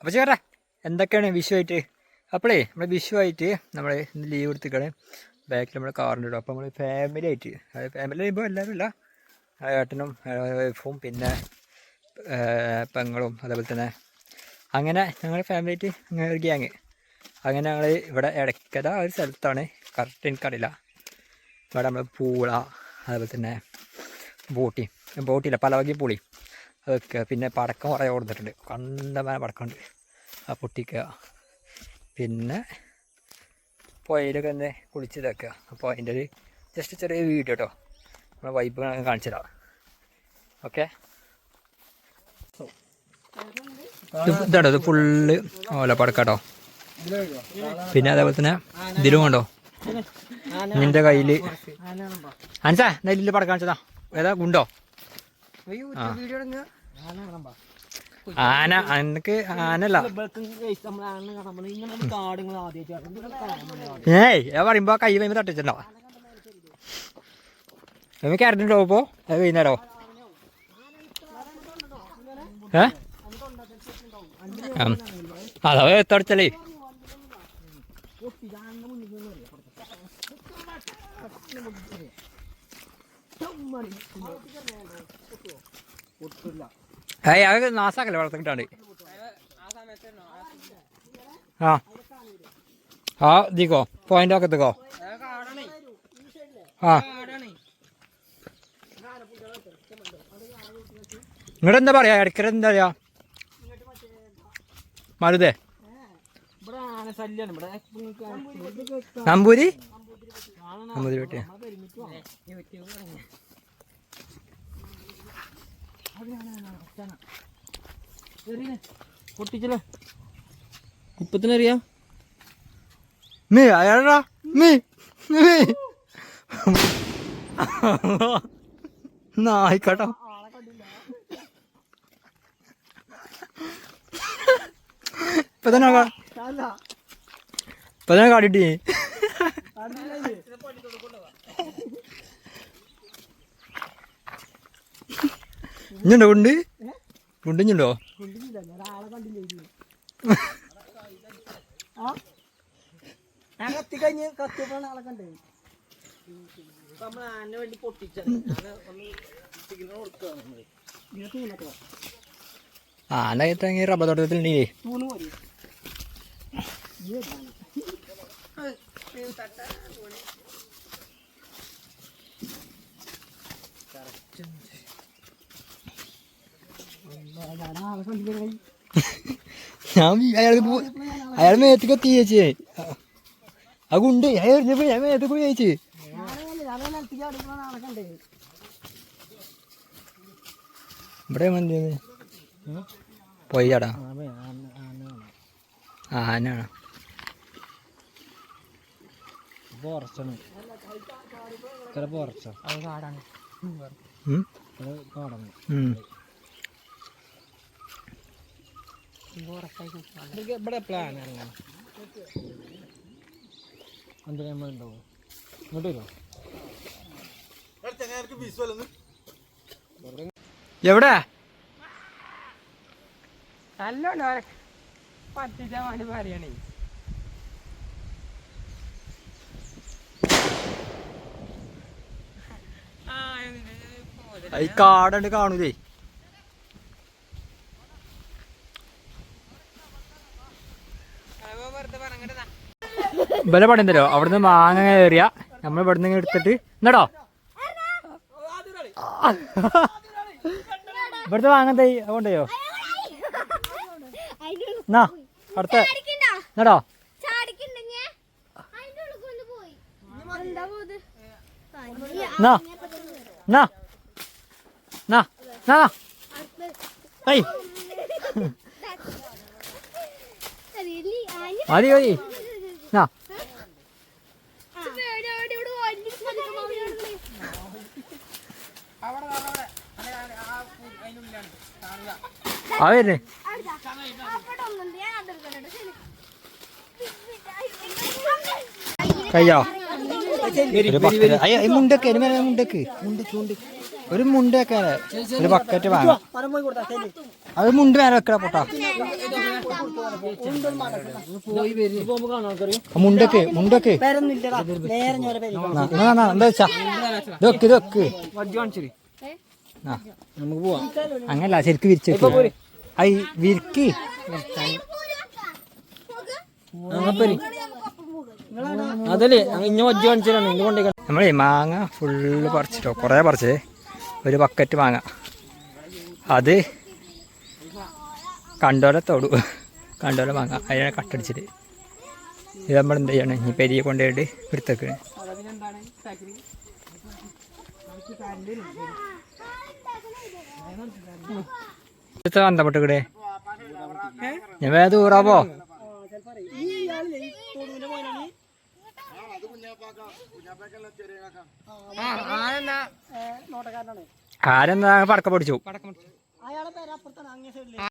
അപ്പോൾ ചേട്ടാ എന്തൊക്കെയാണ് വിഷുവായിട്ട് അപ്പോഴേ നമ്മൾ വിഷുവായിട്ട് നമ്മൾ ഇന്ന് ലീവ് എടുത്തിക്കാണ് ബാക്കിൽ നമ്മൾ കാറിന്റെ ഇടും അപ്പോൾ നമ്മൾ ഫാമിലി ആയിട്ട് അതായത് ഫാമിലി ആയിപ്പോൾ എല്ലാവരും ഇല്ല. ഏട്ടനും വൈഫും പിന്നെ പെങ്ങളും അതേപോലെ തന്നെ അങ്ങനെ ഞങ്ങൾ ഫാമിലി ആയിട്ട് അങ്ങനെ ഒരു ഗ്യാങ് അങ്ങനെ ഞങ്ങൾ ഇവിടെ ഇടയ്ക്കര ഒരു സ്ഥലത്താണ്. കറക്റ്റ് എനിക്കറിയില്ല. ഇവിടെ നമ്മൾ പൂള അതേപോലെ തന്നെ ബോട്ടി. ബോട്ടിയില്ല പല വകയും പുളി അതൊക്കെ പിന്നെ പടക്കം കുറേ കൊടുത്തിട്ടുണ്ട്. കണ്ടമാന പടക്കമുണ്ട്. ആ പൊട്ടിക്കുക. പിന്നെ പുഴയിലൊക്കെ ഒന്ന് കുളിച്ച് ഇതാക്കുക. അപ്പോൾ അതിന്റെ ഒരു ജസ്റ്റ് ചെറിയ വീഡിയോ കേട്ടോ നമ്മളെ വൈബ് കാണിച്ചു തരാം. ഓക്കെ ഇതാട്ടോ ഇത് ഫുള്ള് ഓല പടക്കാട്ടോ പിന്നെ അതേപോലെ തന്നെ ഇതിലും കണ്ടോ? നിന്റെ കയ്യിൽ അനസാ നെല്ലിൽ പടക്കാണിച്ചതാ ഏതാ ഗുണ്ടോ. ആന എനിക്ക് ആനല്ല. ഏയ് ഞാൻ പറയുമ്പോ കൈ വൈകുമ്പോ തട്ടിച്ചല്ലോ നമുക്ക് അറിഞ്ഞിട്ടോ ഇപ്പോ അത് വൈകുന്നേരോ ഏ. അതാ എത്തടച്ചല്ലേ ഏയ് അത് നാസാക്കല്ലേ വളർത്തി കിട്ടാണ്ട് ആ. ആ ഇതിക്കോ പോയിന്റ് ഒക്കെ എത്തിക്കോ ആ. ഇങ്ങോട്ട് എന്താ പറയാ? ഇടയ്ക്കര എന്താ പറയാ? മരുതേ. നമ്പൂരി? നമ്പൂതിരി വെട്ടിയ. പൊട്ടിച്ചല്ലോ ഇപ്പൊ നീ അയാളാ മീ മീ നായിക്കോട്ടോ ഇപ്പൊ തന്നെ ഇപ്പൊ തന്നെ കാട്ടിട്ട് ഇഞ്ഞുണ്ടോ കുണ്ട് കുണ്ടിഞ്ഞുണ്ടോ ആനെ എന്നാ റബ്ബർ തോട്ടത്തിൽ ഉണ്ടേ ഞാൻ അയാൾക്ക് അയാൾ മേത്തേക്ക് എത്തി ചേച്ചി. ആ കുണ്ട് അയാൾ എറിഞ്ഞപ്പോ ഞാൻ മേത്തേക്ക് പോയി ചേച്ചി. ഇവിടെ മന്തി പോയി ചാടാ ആന ആനാണ് പോറച്ചാണ്. ഇത്ര പോറച്ച? അത് കാടാണ് കാടാണ് ഇവിടെ പ്ലാൻ ഇറങ്ങണം എന്തിനാ ഉണ്ടാവും ഇങ്ങോട്ട് വരുമോ എവിടെ? നല്ലോണം പറ്റിച്ചാൽ വേണ്ടി പറയണേ. ഈ കാടുണ്ട് കാണൂലേ? ഇവരെ പണിയുണ്ടല്ലോ അവിടുന്ന് മാങ്ങ കയറിയ. നമ്മൾ ഇവിടുന്ന് എടുത്തിട്ട് എന്നടോ ഇവിടുത്തെ മാങ്ങ തൈ അതുകൊണ്ടോ എന്നാ അടുത്ത. എന്നടോ എന്നാ എന്നാ എന്നാ എന്നാ ഏയ് മതി മതി. എന്നാ ആ വരുന്നേ കയ്യോ. അയ്യ, മുണ്ടക്ക് മുണ്ടക്ക്. മുണ്ടക്ക് മുണ്ടക്ക് ഒരു മുണ്ട് വെക്കാനേ ഒരു ബക്കറ്റ് വേണം. അത് മുണ്ട് മേലെ വെക്കണ പൊട്ടാ. ആ മുണ്ടൊക്കെ മുണ്ടൊക്കെ. എന്താ വെച്ചാ? ഇതൊക്കെ ഇതൊക്കെ. ആ നമുക്ക് പോവാം. അങ്ങനല്ല ശരിക്ക് വിരിച്ചു ഐ വിരിക്ക്. അതല്ലേ ഇഞ്ഞ വജ്ജ കാണിച്ചാലാണ് ഇന്ന് കൊണ്ടേ നമ്മളേ മാങ്ങ ഫുള്ള് പറിച്ചിട്ടോ. കുറേ പറിച്ചേ. ഒരു ബക്കറ്റ് മാങ്ങ. അത് കണ്ടോലെ തൊടു. കണ്ടോലെ മാങ്ങ. അതിനെ കട്ടടിച്ചിട്ട്. ഇത് നമ്മൾ എന്ത് ചെയ്യണം? ഇനി പെരിയെ കൊണ്ടുപോയിട്ട് എടുത്തേക്ക്. എടുത്ത ബന്ധപ്പെട്ട് ഇവിടെ ഞാൻ ഊറാവോ ആരെന്താ പടക്ക പൊടിച്ചു.